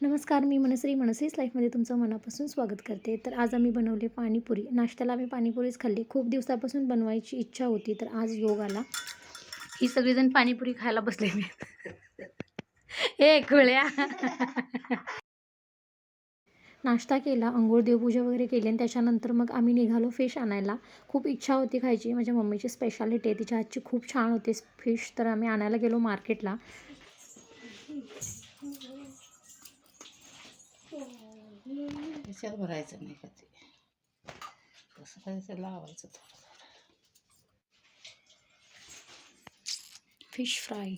नमस्कार मी मनश्री. मनश्रीच लाईफमध्ये तुमचं मनापासून स्वागत करते. तर आज आम्ही बनवले पाणीपुरी. नाश्त्याला आम्ही पाणीपुरीच खाल्ली. खूप दिवसापासून बनवायची इच्छा होती तर आज योग आला. ही सगळीजण पाणीपुरी खायला बसलेली आहेत. हे खुळ्या नाश्ता केला अंघोळ देवपूजा वगैरे केली आणि त्याच्यानंतर मग आम्ही निघालो फिश आणायला. खूप इच्छा होती खायची. माझ्या मम्मीची स्पेशालिटी आहे. तिच्या हातची खूप छान होते फिश. तर आम्ही आणायला गेलो मार्केटला. त्याच्यात भरायचं नाही का ते? कसं करायचं लावायचं थोडं. Fish fry.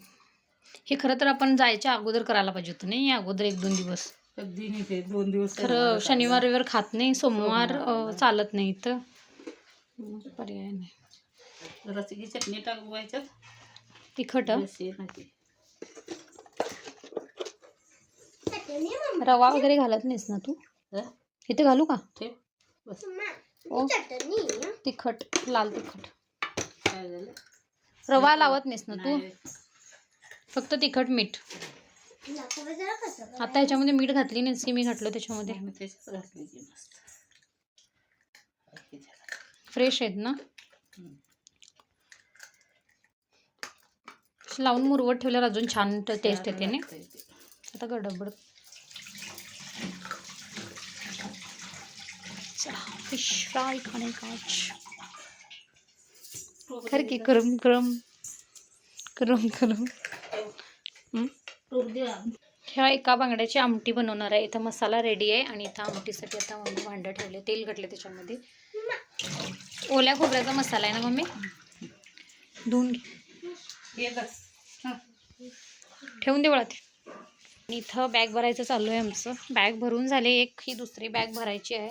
हे खरं तर आपण जायच्या अगोदर करायला पाहिजे होतं नाही? अगोदर एक दोन दिवस. कधी नाही ते दोन दिवस खरं शनिवार रविवार खात नाही. सोमवार. अं, चालत नाही तर मग पर्याय नाही. रसगी चटणी टाकवायच्यात. तिखट हं? जशी आहे ना ती. रवा वगैरे घालत नाहीस ना तू? हं? इथे घालू का? ठेव बस. ओ. तिखट लाल तिखट. काय झालं? रवा लावत नाहीस ना तू. फक्त तिखट मीठ. आता ह्याच्यामध्ये मीठ घातली नाहीस की मी घातलं त्याच्यामध्ये? फ्रेश आहेत ना? लावून मुरवट ठेवल्यावर अजून छान टेस्ट येते ना. आता गडबड. चला फिश फ्राय खाणे काच खरं की गरम गरम गरम गरम। हं? ह्या एका बांगड्याची आमटी बनवणार आहे. इथं मसाला रेडी आहे आणि इथं आमटीसाठी आता मम्मी भांडं ठेवले. तेल घातले त्याच्यामध्ये. ओल्या खोबऱ्याचा मसाला आहे ना मम्मी? धुवून घे. हे. हं. ठेवून दे आणि इथं बॅग भरायचं चालू आहे आमचं. बॅग भरून झाले एक. ही दुसरी बॅग भरायची आहे.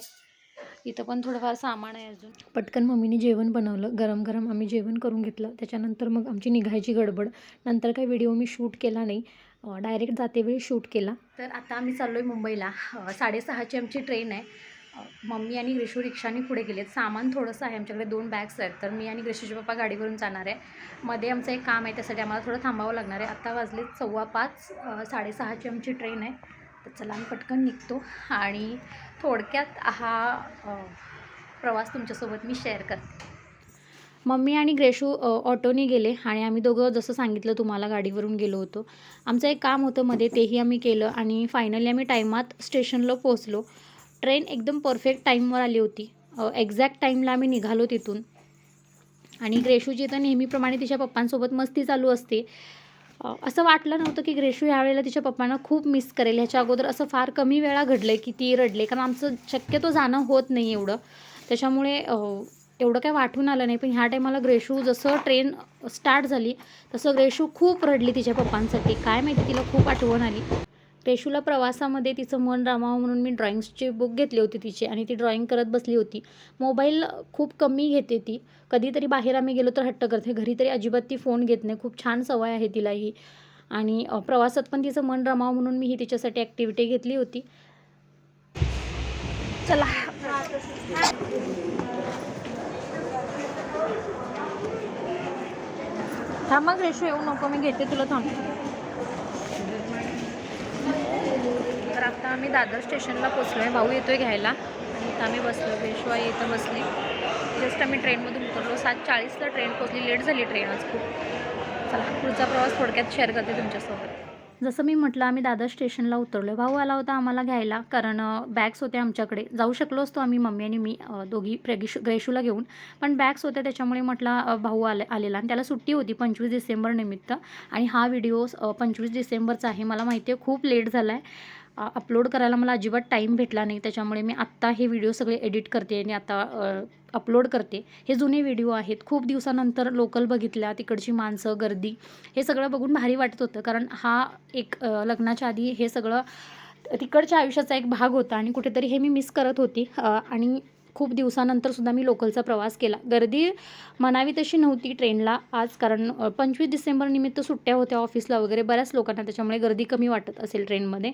इथं पण थोडंफार सामान आहे अजून. पटकन मम्मीने जेवण बनवलं गरम गरम आम्ही जेवण करून घेतलं. त्याच्यानंतर मग आमची निघायची गडबड. नंतर काही व्हिडिओ मी शूट केला नाही. डायरेक्ट जातेवेळी शूट केला. तर आता आम्ही चाललो आहे मुंबईला साडेसहाची आमची ट्रेन आहे. मम्मी आणि ग्रेशू रिक्षाने पुढे गेलेत. सामान थोडंसं आहे आमच्याकडे दोन बॅग्स आहेत. तर मी आणि ग्रेशूचे पप्पा गाडीवरून जाणार आहे. मध्ये आमचं एक काम आहे त्यासाठी आम्हाला थोडं थांबावं लागणार आहे. आत्ता वाजले सव्वा पाच साडेसहाची आमची ट्रेन आहे. चला आम्ही पटकन निघतो. आणि थोडक्यात हा प्रवास तुमच्यासोबत मी शेअर करते. मम्मी आणि ग्रेशू ऑटोने गेले आणि आम्ही दोघं जसं सांगितलं तुम्हाला गाडीवरून गेलो होतो. आमचं एक काम होतं मध्ये तेही आम्ही केलं आणि फायनली आम्ही टायमात स्टेशनला पोहोचलो. ट्रेन एकदम परफेक्ट टाईमवर आली होती. एक्झॅक्ट टाईमला आम्ही निघालो तिथून. आणि ग्रेशूची तर नेहमीप्रमाणे तिच्या पप्पांसोबत मस्ती चालू असते. असं वाटलं नव्हतं की ग्रेशू यावेळेला तिच्या पप्पांना खूप मिस करेल. ह्याच्या अगोदर असं फार कमी वेळा घडलं आहे की ती रडले. कारण आमचं शक्यतो जाणं होत नाही एवढं. त्याच्यामुळे एवढं काय वाटून आलं नाही. पण ह्या टायमाला ग्रेशू जसं ट्रेन स्टार्ट झाली तसं ग्रेशू खूप रडली तिच्या पप्पांसाठी. काय माहिती तिला खूप आठवण आली. रेशूला प्रवासामध्ये तिचं मन रामावं म्हणून मी ड्रॉइंग्सची बुक घेतली होती तिची आणि ती ड्रॉइंग करत बसली होती. मोबाईल खूप कमी घेते ती. कधीतरी बाहेर आम्ही गेलो तर हट्ट करते. घरी तरी अजिबात ती फोन घेत नाही. खूप छान सवय आहे तिला ही. आणि प्रवासात पण तिचं मन रमावं म्हणून मी ही तिच्यासाठी ॲक्टिव्हिटी घेतली होती. चला. थांब मग रेशू येऊ नको. मी घेते तुला थांब. आत्ता आता आम्ही दादर स्टेशनला पोचलो आहे. भाऊ येतो आहे घ्यायला. आणि इथं आम्ही बसलो. पेशवाई इथं बसली. जस्ट आम्ही ट्रेनमधून उतरलो. सात चाळीसला ट्रेन पोचली. लेट झाली ट्रेन आज खूप. चला पुढचा प्रवास थोडक्यात शेअर करते तुमच्यासोबत. जसं मी म्हटलं आम्ही दादर स्टेशनला उतरलो भाऊ आला होता आम्हाला घ्यायला कारण बॅग्स होत्या आमच्याकडे. जाऊ शकलो असतो आम्ही मम्मी आणि मी दोघी प्रेगिश ग्रेशूला घेऊन. पण बॅग्स होत्या त्याच्यामुळे म्हटला भाऊ आले आलेला. आणि त्याला सुट्टी होती पंचवीस डिसेंबर निमित्त. आणि हा व्हिडिओ पंचवीस डिसेंबरचा आहे. मला माहिती आहे खूप लेट झाला आहे अपलोड करायला मला अजिबात टाईम भेटला नाही. त्याच्यामुळे मी आत्ता हे व्हिडिओ सगळे एडिट करते आणि आता अपलोड करते. हे जुने व्हिडिओ आहेत. खूप दिवसानंतर लोकल बघितल्या तिकडची माणसं गर्दी हे सगळं बघून भारी वाटत होतं. कारण हा एक लग्नाच्या आधी हे सगळं तिकडच्या आयुष्याचा एक भाग होता आणि कुठेतरी हे मी मिस करत होती. आणि खूप दिवसानंतर सुद्धा मी लोकलचा प्रवास केला. गर्दी म्हणावी तशी नव्हती ट्रेनला आज कारण पंचवीस डिसेंबर निमित्त सुट्ट्या होत्या ऑफिसला वगैरे. बऱ्याच लोकांना त्याच्यामुळे गर्दी कमी वाटत असेल ट्रेनमध्ये.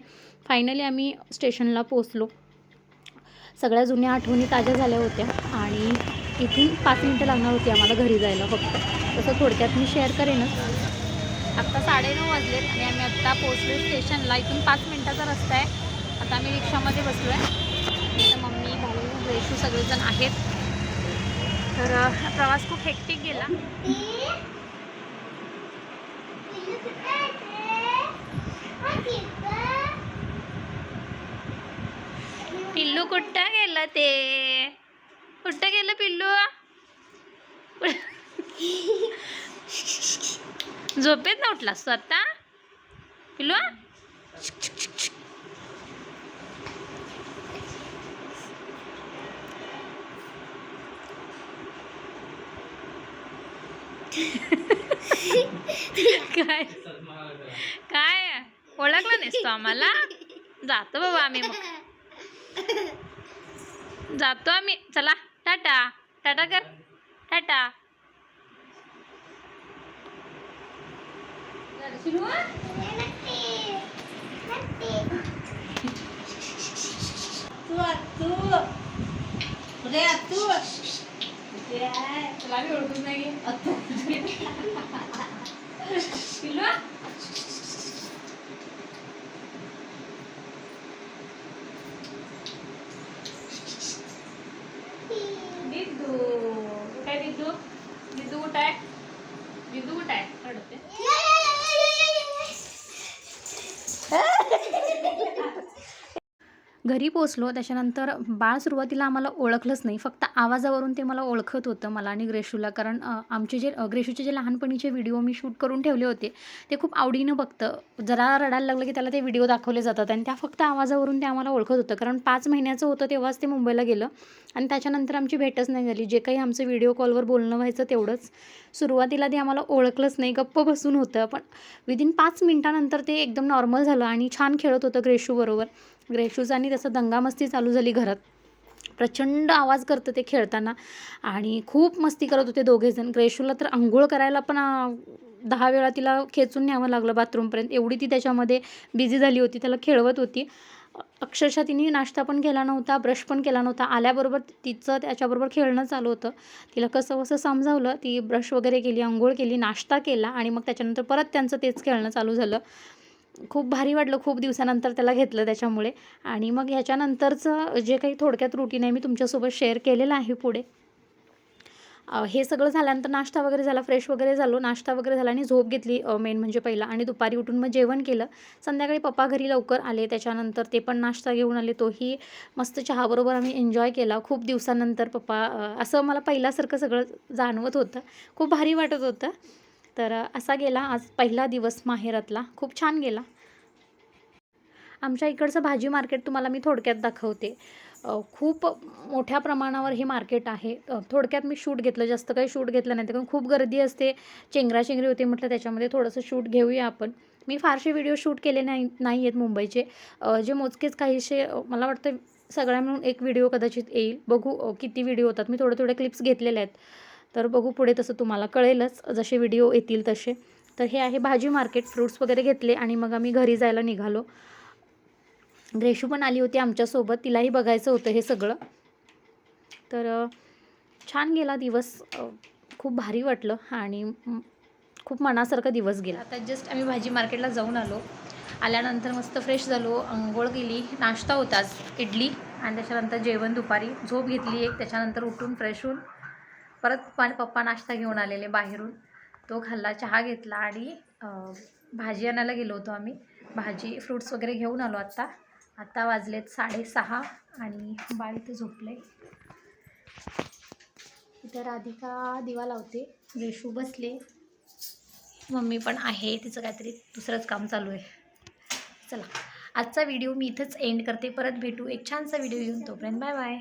फायनली आम्ही स्टेशनला पोचलो सगळ्या जुन्या आठवणी ताज्या झाल्या होत्या आणि इथून पाच मिनटं लागणार होती आम्हाला घरी जायला फक्त. तसं थोडक्यात मी शेअर करेनच. आत्ता साडेनऊ वाजलेत आणि आम्ही आत्ता पोहोचलो स्टेशनला. इथून पाच मिनटाचा रस्ता आहे. आता आम्ही रिक्षामध्ये बसलो आहे रेशू सगळेजण आहेत. तर प्रवास खूप हेक्टिक गेला. पिल्लू कुठं गेलं ते? कुठं गेलं पिल्लू? झोपेत ना उठलास तू आता? पिल्लू? काय? काय? ओळखलं नाहीस तू आम्हाला? जातो बाबा आम्ही मग. जातो आम्ही. चला टाटा. टाटा कर. टाटा. तू तू. तू. तुला मी ओळखून नाही बिद्दू काय बिद्दू बिद्दू कुठं आहे? बिद्दू कुठं आहे? रडते. घरी पोचलो त्याच्यानंतर बाळ सुरुवातीला आम्हाला ओळखलंच नाही. फक्त आवाजावरून ते मला ओळखत होतं मला आणि ग्रेशूला. कारण आमचे जे ग्रेशूचे जे लहानपणीचे व्हिडिओ मी शूट करून ठेवले होते ते खूप आवडीनं बघतं. जरा रडायला लागलं की त्याला ते व्हिडिओ दाखवले जातात आणि त्या फक्त आवाजावरून ते आम्हाला ओळखत होतं. कारण पाच महिन्याचं होतं तेव्हाच ते मुंबईला गेलं आणि त्याच्यानंतर आमची भेटच नाही झाली. जे काही आमचं व्हिडिओ कॉलवर बोलणं व्हायचं तेवढंच. सुरुवातीला ते आम्हाला ओळखलंच नाही गप्प बसून होतं. पण विदिन पाच मिनटानंतर ते एकदम नॉर्मल झालं आणि छान खेळत होतं ग्रेशूबरोबर ग्रेशूजांनी आणि तसं दंगामस्ती चालू झाली घरात. प्रचंड आवाज करतं ते खेळताना. आणि खूप मस्ती करत होते दोघेजण ग्रेशूला तर आंघोळ करायला पण दहा वेळा तिला खेचून न्यावं लागलं बाथरूमपर्यंत एवढी ती त्याच्यामध्ये बिझी झाली होती. त्याला खेळवत होती. अक्षरशः तिने नाश्ता पण केला नव्हता ब्रश पण केला नव्हता. आल्याबरोबर तिचं त्याच्याबरोबर खेळणं चालू होतं. तिला कसं कसं समजावलं ती ब्रश वगैरे केली आंघोळ केली नाश्ता केला आणि मग त्याच्यानंतर परत त्यांचं तेच खेळणं चालू झालं. खूप भारी वाटलं खूप दिवसानंतर त्याला घेतलं त्याच्यामुळे. आणि मग ह्याच्यानंतरचं जे काही थोडक्यात रुटीन आहे मी तुमच्यासोबत शेअर केलेलं आहे पुढे. हे सगळं झाल्यानंतर नाश्ता वगैरे झाला फ्रेश वगैरे झालो नाश्ता वगैरे झाला आणि झोप घेतली मेन म्हणजे पहिला. आणि दुपारी उठून मग जेवण केलं. संध्याकाळी पप्पा घरी लवकर आले त्याच्यानंतर ते पण नाश्ता घेऊन आले. तोही मस्त चहाबरोबर आम्ही एन्जॉय केला. खूप दिवसानंतर पप्पा असं मला पहिल्यासारखं सगळं जाणवत होतं. खूप भारी वाटत होतं. तर असा गेला आज पहिला दिवस माहेरातला. खूप छान गेला. आमच्या इकडचं भाजी मार्केट तुम्हाला मी थोडक्यात दाखवते. खूप मोठ्या प्रमाणावर हे मार्केट आहे. थोडक्यात मी शूट घेतलं. जास्त काही शूट घेतलं नाही. कारण खूप गर्दी असते. चेंगराचेंगरी होते म्हटलं त्याच्यामध्ये थोडंसं शूट घेऊया आपण. मी फारसे व्हिडिओ शूट केले नाही नाही आहेत मुंबईचे जे मोजकेच काहीसे मला वाटतं सगळ्या मिळून एक व्हिडिओ कदाचित येईल. बघू किती व्हिडिओ होतात. मी थोडे थोडे क्लिप्स घेतलेले आहेत. तर बघू पुढे तसं तुम्हाला कळेलच. जसे व्हिडिओ येतील तसे. तर हे आहे भाजी मार्केट फ्रुट्स वगैरे घेतले आणि मग आम्ही घरी जायला निघालो. ग्रेशू पण आली होती आमच्यासोबत तिलाही बघायचं होतं हे सगळं. तर छान गेला दिवस. खूप भारी वाटलं आणि खूप मनासारखा दिवस गेला. आता जस्ट आम्ही भाजी मार्केटला जाऊन आलो. आल्यानंतर मस्त फ्रेश झालो. अंघोळ केली. नाश्ता होताच. इडली आणि त्याच्यानंतर जेवण दुपारी. झोप घेतली एक. त्याच्यानंतर उठून फ्रेश होऊन परत पप्पा पप्पा नाश्ता घेऊन आलेले बाहेरून. तो खाल्ला चहा घेतला आणि भाजी आणायला गेलो होतो आम्ही. भाजी फ्रुट्स वगैरे घेऊन आलो आत्ता आत्ता वाजलेत साडेसहा आणि बाळ इथं झोपले इथं राधिका दिवा लावते. रेशू बसले. मम्मी पण आहे. तिचं काहीतरी दुसरंच काम चालू आहे. चला आजचा व्हिडिओ मी इथंच एंड करते. परत भेटू. एक छानसा व्हिडिओ घेऊन तोपर्यंत बाय बाय.